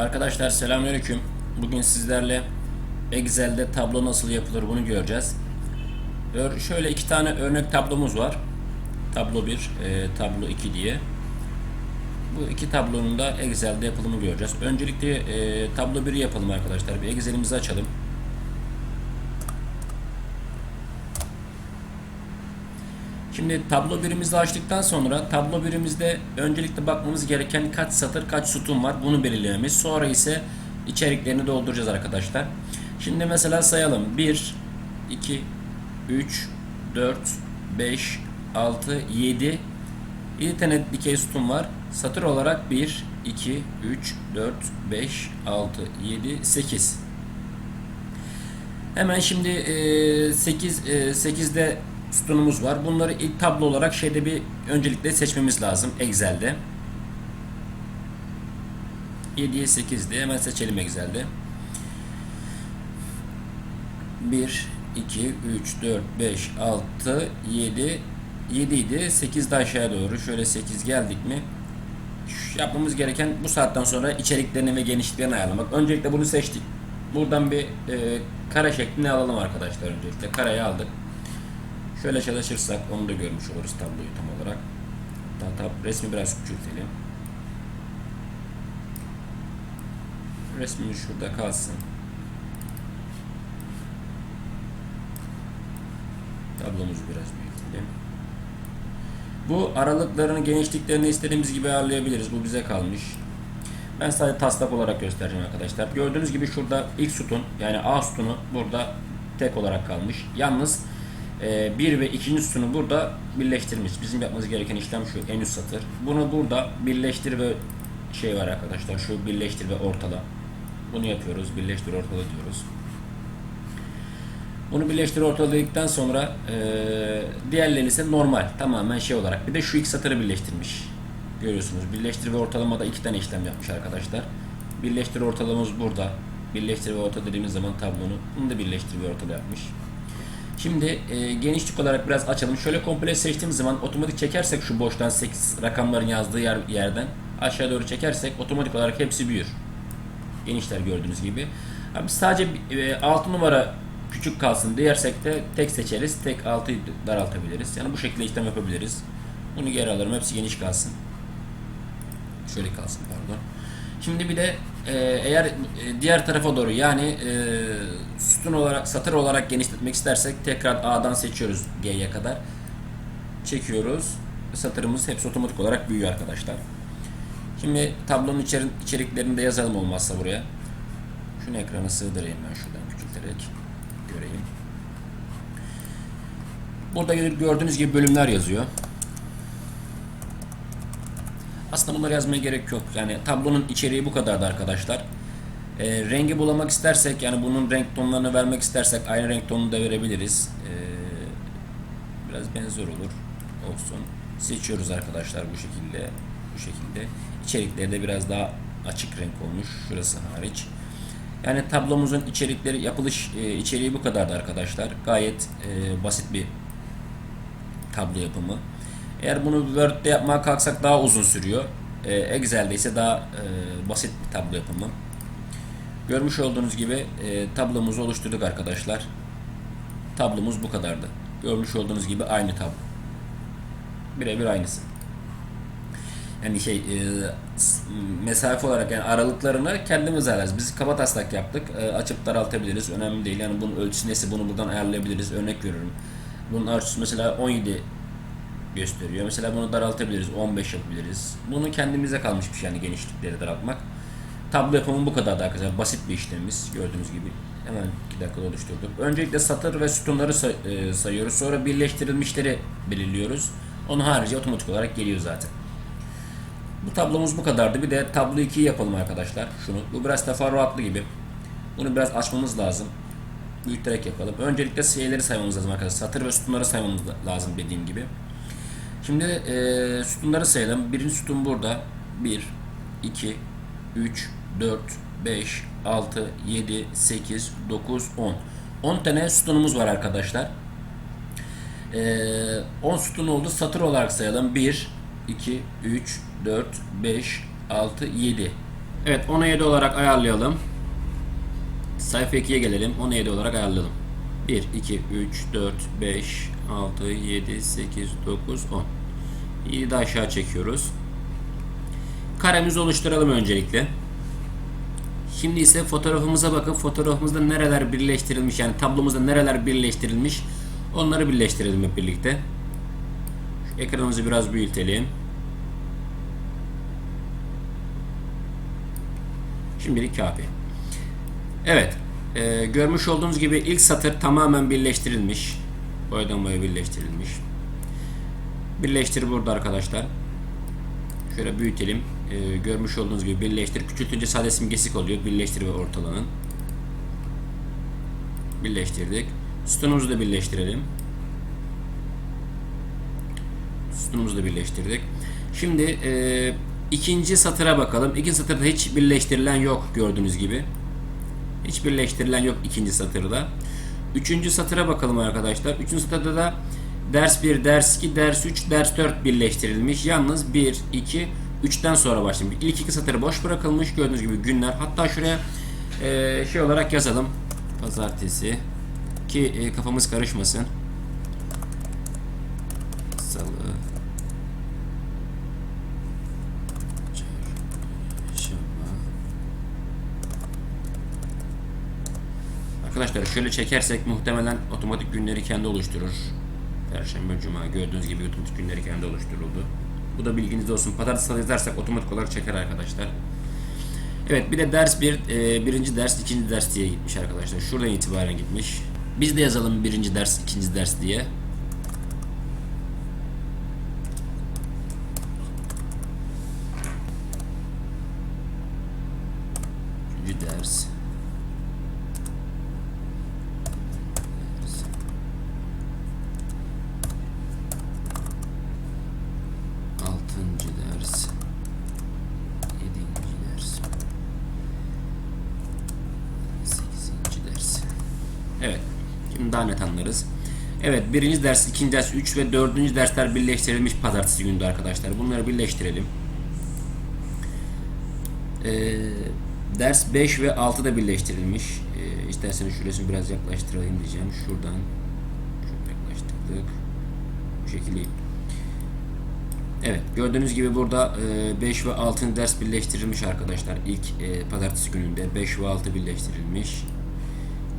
Arkadaşlar selamünaleyküm. Bugün sizlerle Excel'de tablo nasıl yapılır bunu göreceğiz. Ör- Şöyle iki tane örnek tablomuz var. Tablo 1, e, tablo 2 diye. Bu iki tablonun da Excel'de yapılımı göreceğiz. Öncelikle e, tablo 1'i yapalım arkadaşlar. Bir Excel'imizi açalım. Şimdi tablo birimizi açtıktan sonra tablo birimizde öncelikle bakmamız gereken kaç satır kaç sütun var bunu belirlememiz. Sonra ise içeriklerini dolduracağız arkadaşlar. Şimdi mesela sayalım. 1, 2, 3, 4, 5, 6, 7 7 tane dikey sütun var. Satır olarak 1, 2, 3, 4, 5, 6, 7, 8. Hemen şimdi e, 8 e, 8'de sütunumuz var. Bunları ilk tablo olarak şeyde bir öncelikle seçmemiz lazım Excel'de. 7'ye 8'de hemen seçelim Excel'de. 1 2 3 4 5 6 7 7 idi. 8 de aşağıya doğru. Şöyle 8 geldik mi? Şu yapmamız gereken bu saatten sonra içeriklerini ve genişliklerini ayarlamak. Öncelikle bunu seçtik. Buradan bir e, kare şeklini alalım arkadaşlar öncelikle. Kareyi aldık. Şöyle çalışırsak onu da görmüş oluruz tabloyu tam olarak. Hatta resmi biraz küçültelim. Resmimiz şurada kalsın. Tablomuzu biraz büyütelim. Bu aralıklarını, genişliklerini istediğimiz gibi ayarlayabiliriz. Bu bize kalmış. Ben sadece taslak olarak göstereceğim arkadaşlar. Gördüğünüz gibi şurada ilk sütun yani A sütunu burada tek olarak kalmış. Yalnız e, bir ve ikinci sütunu burada birleştirmiş. Bizim yapmamız gereken işlem şu en üst satır. Bunu burada birleştir ve şey var arkadaşlar şu birleştir ve ortala. Bunu yapıyoruz. Birleştir ortala diyoruz. Bunu birleştir ortaladıktan sonra e, diğerleri ise normal tamamen şey olarak. Bir de şu iki satırı birleştirmiş. Görüyorsunuz. Birleştir ve ortalamada iki tane işlem yapmış arkadaşlar. Birleştir ortalamamız burada. Birleştir ve orta dediğimiz zaman tablonu. Bunu da birleştir ve ortala yapmış. Şimdi e, genişlik olarak biraz açalım. Şöyle komple seçtiğimiz zaman otomatik çekersek şu boştan 8 rakamların yazdığı yer, yerden aşağı doğru çekersek otomatik olarak hepsi büyür. Genişler gördüğünüz gibi. Abi sadece e, 6 numara küçük kalsın diyersek de tek seçeriz. Tek 6'yı daraltabiliriz. Yani bu şekilde işlem yapabiliriz. Bunu geri alırım. Hepsi geniş kalsın. Şöyle kalsın pardon. Şimdi bir de e, eğer e, diğer tarafa doğru yani e, sütun olarak satır olarak genişletmek istersek tekrar A'dan seçiyoruz G'ye kadar. Çekiyoruz. Satırımız hepsi otomatik olarak büyüyor arkadaşlar. Şimdi tablonun içeri, içeriklerini de yazalım olmazsa buraya. Şunu ekrana sığdırayım ben şuradan küçülterek göreyim. Burada gördüğünüz gibi bölümler yazıyor. Aslında bunları yazmaya gerek yok. Yani tablonun içeriği bu kadardı arkadaşlar. E, rengi bulamak istersek yani bunun renk tonlarını vermek istersek aynı renk tonunu da verebiliriz. E, biraz benzer olur. Olsun. Seçiyoruz arkadaşlar bu şekilde. Bu şekilde. İçerikleri de biraz daha açık renk olmuş. Şurası hariç. Yani tablomuzun içerikleri, yapılış e, içeriği bu kadardı arkadaşlar. Gayet e, basit bir tablo yapımı. Eğer bunu Word'de yapmaya kalksak daha uzun sürüyor. E, Excel'de ise daha e, basit bir tablo yapımı. Görmüş olduğunuz gibi e, tablomuzu oluşturduk arkadaşlar. Tablomuz bu kadardı. Görmüş olduğunuz gibi aynı tablo. Birebir aynısı. Yani şey e, mesafe olarak yani aralıklarını kendimiz ayarlarız. Biz kaba taslak yaptık. E, açıp daraltabiliriz. Önemli değil. Yani bunun ölçüsü neyse bunu buradan ayarlayabiliriz. Örnek veriyorum. Bunun ölçüsü mesela 17 gösteriyor. Mesela bunu daraltabiliriz. 15 yapabiliriz. Bunu kendimize kalmış bir şey yani genişlikleri daraltmak. Tablo yapımı bu kadar da arkadaşlar. Basit bir işlemimiz gördüğünüz gibi. Hemen 2 dakikada oluşturduk. Öncelikle satır ve sütunları say- e, sayıyoruz. Sonra birleştirilmişleri belirliyoruz. Onun harici otomatik olarak geliyor zaten. Bu tablomuz bu kadardı. Bir de tablo 2'yi yapalım arkadaşlar. Şunu. Bu biraz teferruatlı gibi. Bunu biraz açmamız lazım. Büyüterek yapalım. Öncelikle şeyleri saymamız lazım arkadaşlar. Satır ve sütunları saymamız lazım dediğim gibi. Şimdi e, sütunları sayalım. Birinci sütun burada. 1, 2, 3, 4, 5, 6, 7, 8, 9, 10. 10 tane sütunumuz var arkadaşlar. Ee, 10 sütun oldu. Satır olarak sayalım. 1, 2, 3, 4, 5, 6, 7. Evet 10'a 7 olarak ayarlayalım. Sayfa 2'ye gelelim. 10'a 7 olarak ayarlayalım. 1, 2, 3, 4, 5, 6, 7, 8, 9, 10. 7 de aşağı çekiyoruz. Karemizi oluşturalım öncelikle. Şimdi ise fotoğrafımıza bakıp fotoğrafımızda nereler birleştirilmiş yani tablomuzda nereler birleştirilmiş onları birleştirelim hep birlikte. Şu ekranımızı biraz büyütelim. Şimdilik kafi. Evet. e, görmüş olduğunuz gibi ilk satır tamamen birleştirilmiş. Boyadan boya birleştirilmiş. Birleştir burada arkadaşlar. Şöyle büyütelim. E, görmüş olduğunuz gibi birleştir. Küçültünce sade simgesi oluyor. Birleştir ve ortalanın. Birleştirdik. Sütunumuzu da birleştirelim. Sütunumuzu da birleştirdik. Şimdi e, ikinci satıra bakalım. İkinci satırda hiç birleştirilen yok gördüğünüz gibi. Hiç birleştirilen yok ikinci satırda. Üçüncü satıra bakalım arkadaşlar. Üçüncü satırda da ders 1, ders 2, ders 3, ders 4 birleştirilmiş. Yalnız 1, 2, 3'ten sonra başlamış. İlk iki satırı boş bırakılmış. Gördüğünüz gibi günler. Hatta şuraya e, şey olarak yazalım. Pazartesi. Ki e, kafamız karışmasın. Salı. Arkadaşlar şöyle çekersek muhtemelen otomatik günleri kendi oluşturur. Perşembe, Cuma gördüğünüz gibi otomatik günleri kendi oluşturuldu. Bu da bilginizde olsun. Pazartesi salı yazarsak otomatik olarak çeker arkadaşlar. Evet bir de ders bir, e, birinci ders, ikinci ders diye gitmiş arkadaşlar. Şuradan itibaren gitmiş. Biz de yazalım birinci ders, ikinci ders diye. Üçüncü ders. Ders. Altıncı ders. Yedinci ders. Sekizinci ders. Evet. Daha net anlarız. Evet. Birinci ders, ikinci ders, üç ve dördüncü dersler birleştirilmiş pazartesi günü arkadaşlar. Bunları birleştirelim. Ee, ders 5 ve 6 da birleştirilmiş. Ee, isterseniz şurasını biraz yaklaştırayım diyeceğim. Şuradan şöyle yaklaştırdık. Bu şekilde. Evet gördüğünüz gibi burada 5 ve 6. ders birleştirilmiş arkadaşlar. İlk e, pazartesi gününde 5 ve 6 birleştirilmiş.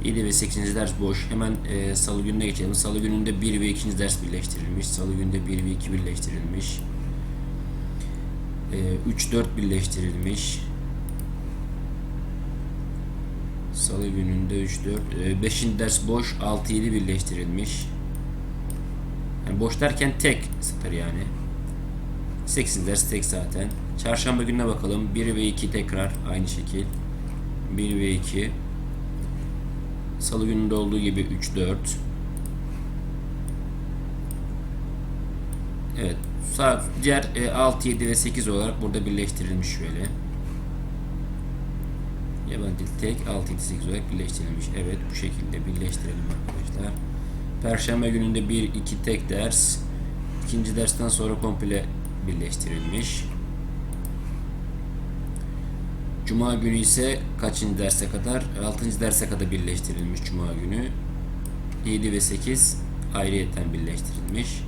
7 ve 8. ders boş. Hemen e, salı gününe geçelim. Salı gününde 1 ve 2. ders birleştirilmiş. Salı gününde 1 ve 2 birleştirilmiş. E, 3-4 birleştirilmiş. Salı gününde 3-4. 5. ders boş. 6-7 birleştirilmiş. Yani boş derken tek satır yani. 8 ders tek zaten. Çarşamba gününe bakalım. 1 ve 2 tekrar aynı şekil. 1 ve 2. Salı gününde olduğu gibi 3 4. Evet. Sağ, diğer e, 6 7 ve 8 olarak burada birleştirilmiş şöyle. Yabancı tek 6 7 8 olarak birleştirilmiş. Evet bu şekilde birleştirelim arkadaşlar. Perşembe gününde 1 2 tek ders. İkinci dersten sonra komple birleştirilmiş. Cuma günü ise kaçıncı derse kadar? 6. derse kadar birleştirilmiş Cuma günü. 7 ve 8 ayrıyeten birleştirilmiş.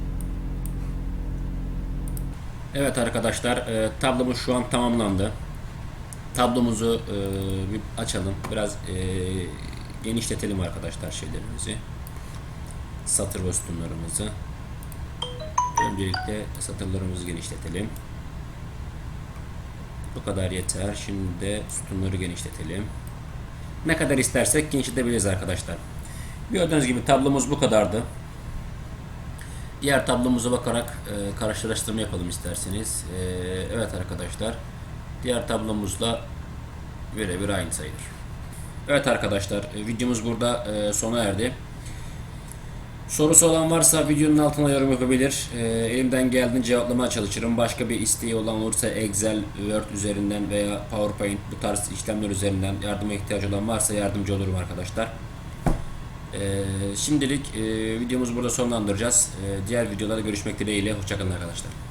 Evet arkadaşlar e, tablomuz şu an tamamlandı. Tablomuzu e, bir açalım. Biraz e, genişletelim arkadaşlar şeylerimizi. Satır sütunlarımızı. Öncelikle satırlarımızı genişletelim. Bu kadar yeter. Şimdi de sütunları genişletelim. Ne kadar istersek genişletebiliriz arkadaşlar. Gördüğünüz gibi tablomuz bu kadardı. Diğer tablomuza bakarak e, karşılaştırma yapalım isterseniz. E, evet arkadaşlar. Diğer tablomuzla birebir aynı sayılır. Evet arkadaşlar e, videomuz burada e, sona erdi. Sorusu olan varsa videonun altına yorum yapabilir. Ee, elimden geldiğince cevaplamaya çalışırım. Başka bir isteği olan olursa Excel, Word üzerinden veya PowerPoint bu tarz işlemler üzerinden yardıma ihtiyacı olan varsa yardımcı olurum arkadaşlar. Ee, şimdilik e, videomuzu burada sonlandıracağız. Ee, diğer videolarda görüşmek dileğiyle. Hoşçakalın arkadaşlar.